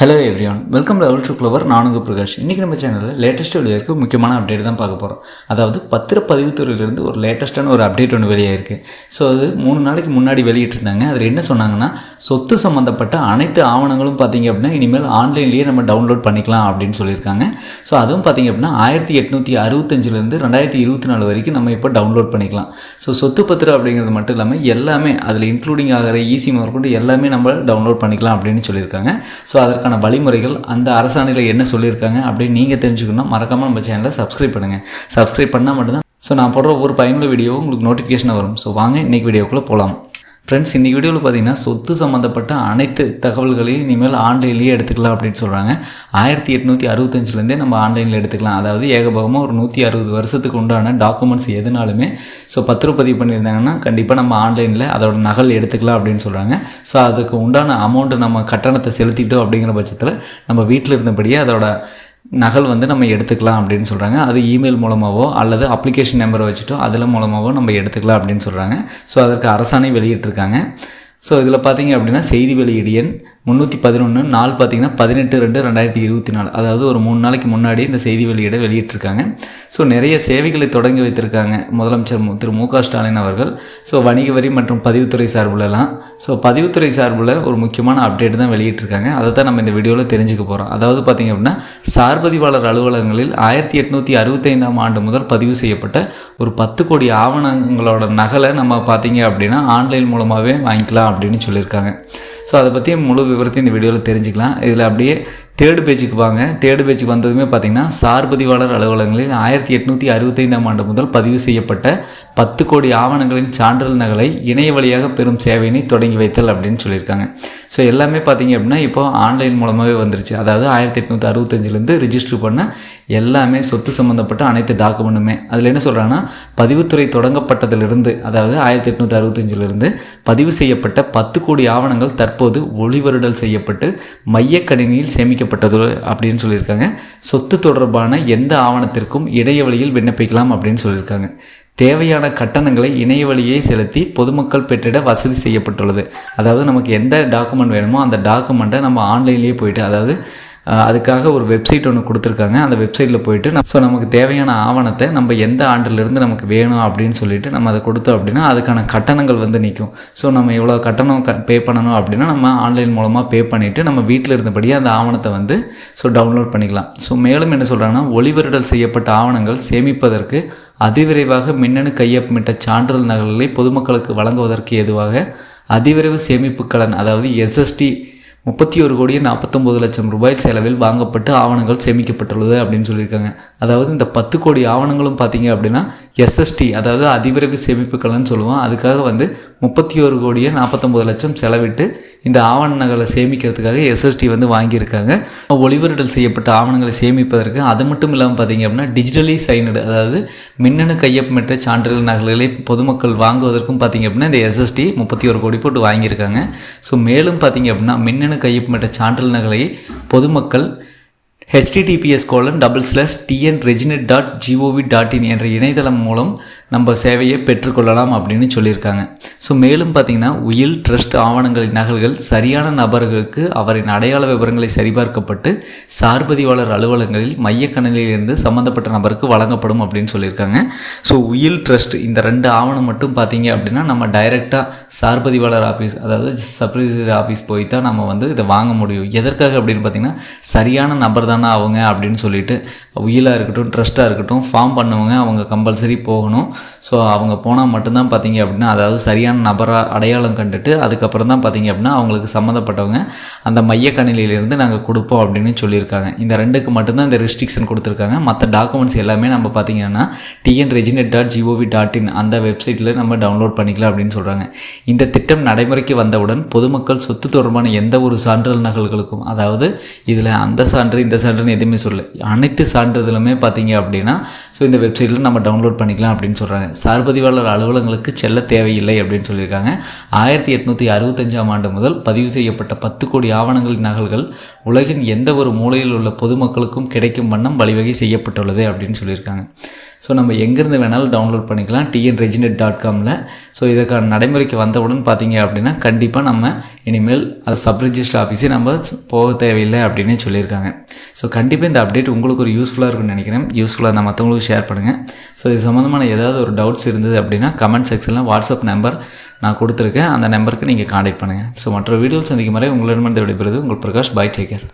Hello everyone welcome level to clever நானுங்க பிரகாஷ். இன்றைக்கி நம்ம சேனலில் லேட்டஸ்ட் வெளியாக முக்கியமான அப்டேட் தான் பார்க்க போகிறோம் அதாவது பத்திரப்பதிவுத்துறையிலேருந்து ஒரு லேட்டஸ்ட்டான ஒரு அப்டேட் ஒன்று வெளியாயிருக்கு. ஸோ அது மூணு நாளைக்கு முன்னாடி வெளியிட்டிருந்தாங்க. அதில் என்ன சொன்னாங்கன்னா சொத்து சம்மந்தப்பட்ட அனைத்து ஆவணங்களும் பார்த்தீங்க அப்படின்னா இனிமேல் ஆன்லைன்லேயே நம்ம டவுன்லோட் பண்ணிக்கலாம் அப்படின்னு சொல்லியிருக்காங்க. ஸோ அதுவும் பார்த்தீங்க அப்படின்னா ஆயிரத்தி எட்நூற்றி அறுபத்தஞ்சிலேருந்து ரெண்டாயிரத்தி இருபத்தி நாலு வரைக்கும் நம்ம இப்போ டவுன்லோட் பண்ணிக்கலாம். ஸோ சொத்து பத்திரம் அப்படிங்கிறது மட்டும் இல்லாமல் எல்லாமே அதில் இன்க்ளூடிங் ஆகிற ஈஸி முதற்கொண்டு எல்லாமே நம்ம டவுன்லோட் பண்ணிக்கலாம் அப்படின்னு சொல்லியிருக்காங்க. ஸோ அதற்கான வழிமுறைகள் அந்த அரசாணையில் என்ன சொல்லியிருக்காங்க அப்படின்னு நீங்கள் தெரிஞ்சுக்கணும் மறக்காமல் நம்ம சேனலை சப்ஸ்கிரைப் பண்ணுங்கள் சப்ஸ்கிரைப் பண்ணால் மட்டும்தான். ஸோ நான் போடுற ஒரு பயனுள்ள வீடியோவும் உங்களுக்கு நோட்டிஃபிகேஷன் வரும். ஸோ வாங்க இன்றைக்கி வீடியோக்குள்ளே போகலாம் ஃப்ரெண்ட்ஸ் இன்றைக்கி வீடியோவில் பார்த்தீங்கன்னா சொத்து சம்மந்தப்பட்ட அனைத்து தகவல்களையும் இனிமேல் ஆன்லைன்லேயே எடுத்துக்கலாம் அப்படின்னு சொல்கிறாங்க ஆயிரத்தி எட்நூற்றி அறுபத்தஞ்சிலேருந்தே நம்ம ஆன்லைனில் எடுத்துக்கலாம். அதாவது ஏகபோகமாக ஒரு நூற்றி அறுபது வருஷத்துக்கு உண்டான டாக்குமெண்ட்ஸ் எதுனாலுமே ஸோ பத்திரப்பதிவு பண்ணியிருந்தாங்கன்னா கண்டிப்பாக நம்ம ஆன்லைனில் அதோட நகல் எடுத்துக்கலாம் அப்படின்னு சொல்கிறாங்க ஸோ அதுக்கு உண்டான அமௌண்ட்டு நம்ம கட்டணத்தை செலுத்திட்டோம் அப்படிங்கிற பட்சத்தில் நம்ம வீட்டில் இருந்தபடியே அதோட நகல் வந்து நம்ம எடுத்துக்கலாம் அப்படின்னு சொல்கிறாங்க அது இமெயில் மூலமாகவோ அல்லது அப்ளிகேஷன் நம்பரை வச்சுட்டோ அதில் மூலமாகவோ நம்ம எடுத்துக்கலாம் அப்படின்னு சொல்கிறாங்க ஸோ அதற்கு அரசாணை வெளியிட்டிருக்காங்க. ஸோ இதில் பார்த்தீங்க அப்படின்னா செய்தி வெளியீடு எண் முந்நூற்றி பதினொன்று நாள் பார்த்தீங்கன்னா பதினெட்டு ரெண்டு ரெண்டாயிரத்தி இருபத்தி நாலு. அதாவது ஒரு மூணு நாளைக்கு முன்னாடி இந்த செய்தி வெளியீடை வெளியிட்டிருக்காங்க. ஸோ நிறைய சேவைகளை தொடங்கி வைத்திருக்காங்க முதலமைச்சர் திரு மு க ஸ்டாலின் அவர்கள். ஸோ வணிக வரி மற்றும் பதிவுத்துறை சார்புலலாம். ஸோ பதிவுத்துறை சார்பில் ஒரு முக்கியமான அப்டேட் தான் வெளியிட்டிருக்காங்க. அதை தான் நம்ம இந்த வீடியோவில் தெரிஞ்சுக்க போகிறோம் அதாவது பார்த்தீங்க அப்படின்னா சார்பதிவாளர் அலுவலகங்களில் ஆயிரத்தி எட்நூற்றி அறுபத்தைந்தாம் ஆண்டு முதல் பதிவு செய்யப்பட்ட ஒரு பத்து கோடி ஆவணங்களோட நகலை நம்ம பார்த்திங்க அப்படின்னா ஆன்லைன் மூலமாகவே வாங்கிக்கலாம் அப்படின்னு சொல்லியிருக்காங்க. ஸோ அதை பற்றி முழு விவரத்தையும் இந்த வீடியோவில் தெரிஞ்சுக்கலாம். இதில் அப்படியே தேர்டு பேஜுக்கு வாங்க. தேர்டு பேஜுக்கு வந்ததுமே பார்த்தீங்கன்னா சார்பதிவாளர் அலுவலகங்களில் ஆயிரத்தி எட்நூற்றி அறுபத்தைந்தாம் ஆண்டு முதல் பதிவு செய்யப்பட்ட பத்து கோடி ஆவணங்களின் சான்றிதழ் நகலை இணைய வழியாக பெறும் சேவையினை தொடங்கி வைத்தல் அப்படின்னு சொல்லியிருக்காங்க. ஸோ எல்லாமே பார்த்தீங்க அப்படின்னா இப்போ ஆன்லைன் மூலமாகவே வந்துருச்சு. அதாவது ஆயிரத்தி எட்நூற்றி அறுபத்தஞ்சிலேருந்து ரிஜிஸ்டர் பண்ண எல்லாமே சொத்து சம்மந்தப்பட்ட அனைத்து டாக்குமெண்ட்டுமே அதில் என்ன சொல்கிறாங்கன்னா பதிவுத்துறை தொடங்கப்பட்டதிலிருந்து அதாவது ஆயிரத்தி எட்நூற்றி அறுபத்தஞ்சிலிருந்து பதிவு செய்யப்பட்ட பத்து கோடி ஆவணங்கள் தற்போது ஒளிவருடல் செய்யப்பட்டு மையக்கணினியில் செய்யப்பட்டது அப்படின்னு சொல்லியிருக்காங்க. சொத்து தொடர்பான எந்த ஆவணத்திற்கும் இணைய வழியில் விண்ணப்பிக்கலாம் அப்படின்னு சொல்லியிருக்காங்க. தேவையான கட்டணங்களை இணைய வழியே செலுத்தி பொதுமக்கள் பெற்றிட வசதி செய்யப்பட்டுள்ளது. அதாவது நமக்கு எந்த டாக்குமெண்ட் வேணுமோ அந்த டாக்குமெண்ட்டை நம்ம ஆன்லைன்லேயே போயிட்டு அதாவது அதுக்காக ஒரு வெப்சைட் ஒன்று கொடுத்துருக்காங்க. அந்த வெப்சைட்டில் போயிட்டு ஸோ நமக்கு தேவையான ஆவணத்தை நம்ம எந்த ஆண்டிலிருந்து நமக்கு வேணும் அப்படின்னு சொல்லிட்டு நம்ம அதை கொடுத்தோம் அப்படின்னா அதுக்கான கட்டணங்கள் வந்து நிற்கும். ஸோ நம்ம எவ்வளோ கட்டணம் க பே பண்ணணும் அப்படின்னா நம்ம ஆன்லைன் மூலமாக பே பண்ணிவிட்டு நம்ம வீட்டில் இருந்தபடியே அந்த ஆவணத்தை வந்து ஸோ டவுன்லோட் பண்ணிக்கலாம். ஸோ மேலும் என்ன சொல்கிறாங்கன்னா ஒளிவருடல் செய்யப்பட்ட ஆவணங்கள் சேமிப்பதற்கு அதிவிரைவாக மின்னணு கையொப்பமிட்ட சான்றிதழ் நகல்களை பொதுமக்களுக்கு வழங்குவதற்கு ஏதுவாக அதிவிரைவு சேமிப்பு கடன் அதாவது எஸ்எஸ்டி முப்பத்தி ஒரு கோடியே நாற்பத்தொம்பது லட்சம் ரூபாய் செலவில் வாங்கப்பட்டு ஆவணங்கள் சேமிக்கப்பட்டுள்ளது அப்படின்னு சொல்லியிருக்காங்க. அதாவது இந்த பத்து கோடி ஆவணங்களும் பார்த்தீங்க அப்படின்னா எஸ்எஸ்டி அதாவது அதிவிரைவு சேமிப்புகள்னு சொல்லுவோம். அதுக்காக வந்து முப்பத்தி ஒரு கோடியே நாற்பத்தொம்பது லட்சம் செலவிட்டு இந்த ஆவணங்களை சேமிக்கிறதுக்காக எஸ்எஸ்டி வந்து வாங்கியிருக்காங்க. ஒளிவருடல் செய்யப்பட்ட ஆவணங்களை சேமிப்பதற்கு அது மட்டும் இல்லாமல் பார்த்தீங்க அப்படின்னா டிஜிட்டலி சைனடு அதாவது மின்னணு கையொப்பமிட்ட சான்றிதழ் நகல்களை பொதுமக்கள் வாங்குவதற்கும் பார்த்தீங்க அப்படின்னா இந்த எஸ்எஸ்டி முப்பத்தி ஒரு கோடி போட்டு வாங்கியிருக்காங்க. ஸோ மேலும் பார்த்தீங்க அப்படின்னா மின்னணு கையொப்பமிட்ட சான்றிதழ் நகலை பொதுமக்கள் HTTPS colon double slash TN reginet dot gov dot in என்ற இணையதளம் மூலம் நம்ம சேவையை பெற்றுக்கொள்ளலாம் அப்படின்னு சொல்லியிருக்காங்க. ஸோ மேலும் பார்த்தீங்கன்னா உயில் ட்ரஸ்ட் ஆவணங்களின் நகல்கள் சரியான நபர்களுக்கு அவரின் அடையாள விவரங்களை சரிபார்க்கப்பட்டு சார்பதிவாளர் அலுவலகங்களில் மையக்கணலிலிருந்து சம்மந்தப்பட்ட நபருக்கு வழங்கப்படும் அப்படின்னு சொல்லியிருக்காங்க. ஸோ உயில் ட்ரஸ்ட் இந்த ரெண்டு ஆவணம் மட்டும் பார்த்தீங்க அப்படின்னா நம்ம டைரெக்டாக சார்பதிவாளர் ஆஃபீஸ் அதாவது சப்ரிஜர் ஆஃபீஸ் போய் தான் நம்ம வந்து இதை வாங்க முடியும். எதற்காக அப்படின்னு பார்த்தீங்கன்னா சரியான நபர் தான் அவங்க அப்படின்னு சொல்லிட்டு உயிலாக இருக்கட்டும் ட்ரஸ்ட்டாக இருக்கட்டும் ஃபார்ம் பண்ணவங்க அவங்க கம்பல்சரி போகணும். ஸோ அவங்க போனால் மட்டும்தான் பார்த்தீங்க அப்படின்னா அதாவது சரியான நபராக அடையாளம் கண்டுட்டு அதுக்கப்புறம் தான் பார்த்தீங்க அப்படின்னா அவங்களுக்கு சம்மந்தப்பட்டவங்க அந்த மையக்கணிலியிலேருந்து நாங்கள் கொடுப்போம் அப்படின்னு சொல்லியிருக்காங்க. இந்த ரெண்டுக்கு மட்டும்தான் இந்த ரெஸ்ட்ரிக்ஷன் கொடுத்துருக்காங்க. மற்ற டாக்குமெண்ட்ஸ் எல்லாமே நம்ம பார்த்தீங்கன்னா TN reginet dot gov dot in அந்த வெப்சைட்டில் நம்ம டவுன்லோட் பண்ணிக்கலாம் அப்படின்னு சொல்கிறாங்க இந்த திட்டம் நடைமுறைக்கு வந்தவுடன் பொதுமக்கள் சொத்து தொடர்பான எந்த ஒரு சான்றிதழ் நகல்களுக்கும் அதாவது இதில் அந்த சான்று இந்த சான்றுன்னு எதுவுமே சொல்லல. அனைத்து சான்றிதழுமே பார்த்தீங்க அப்படின்னா ஸோ இந்த வெப்சைட்டில் நம்ம டவுன்லோட் பண்ணிக்கலாம் அப்படின்னு சொல்கிறாங்க சார்பதிவாளர் அலுவலகங்களுக்கு செல்ல தேவையில்லை அப்படின்னு சொல்லியிருக்காங்க. ஆயிரத்தி எட்நூற்றி அறுபத்தஞ்சாம் ஆண்டு முதல் பதிவு செய்யப்பட்ட பத்து கோடி ஆவணங்களின் நகல்கள் உலகின் எந்த ஒரு மூலையில் உள்ள பொதுமக்களுக்கும் கிடைக்கும் வண்ணம் வழிவகை செய்யப்பட்டுள்ளது அப்படின்னு சொல்லியிருக்காங்க. ஸோ நம்ம எங்கேருந்து வேணாலும் டவுன்லோட் பண்ணிக்கலாம் டிஎன் ரெஜினெட் டாட் காமில் ஸோ இதற்கான நடைமுறைக்கு வந்தவுடன் பார்த்தீங்க அப்படின்னா கண்டிப்பாக நம்ம இனிமேல் அது சப் ரிஜிஸ்டர் ஆஃபீஸே நம்ம போக தேவையில்லை அப்படின்னு சொல்லியிருக்காங்க. ஸோ கண்டிப்பாக இந்த அப்டேட் உங்களுக்கு ஒரு யூஸ்ஃபுல்லாக இருக்கும்னு நினைக்கிறேன். யூஸ்ஃபுல்லாக இருந்தால் மற்றவங்களுக்கு ஷேர் பண்ணுங்கள் ஸோ இது சம்மந்தமான ஏதாவது ஒரு டவுட்ஸ் இருந்தது அப்படின்னா கமெண்ட் செக்ஷனில் வாட்ஸ்அப் நம்பர் நான் கொடுத்துருக்கேன். அந்த நம்பருக்கு நீங்கள் காண்டாக்ட் பண்ணுங்கள் ஸோ மற்ற வீடியோஸ் சந்திக்கும் வரை உங்களிடமிருந்து விடைபெறுவது உங்கள் பிரகாஷ். By taker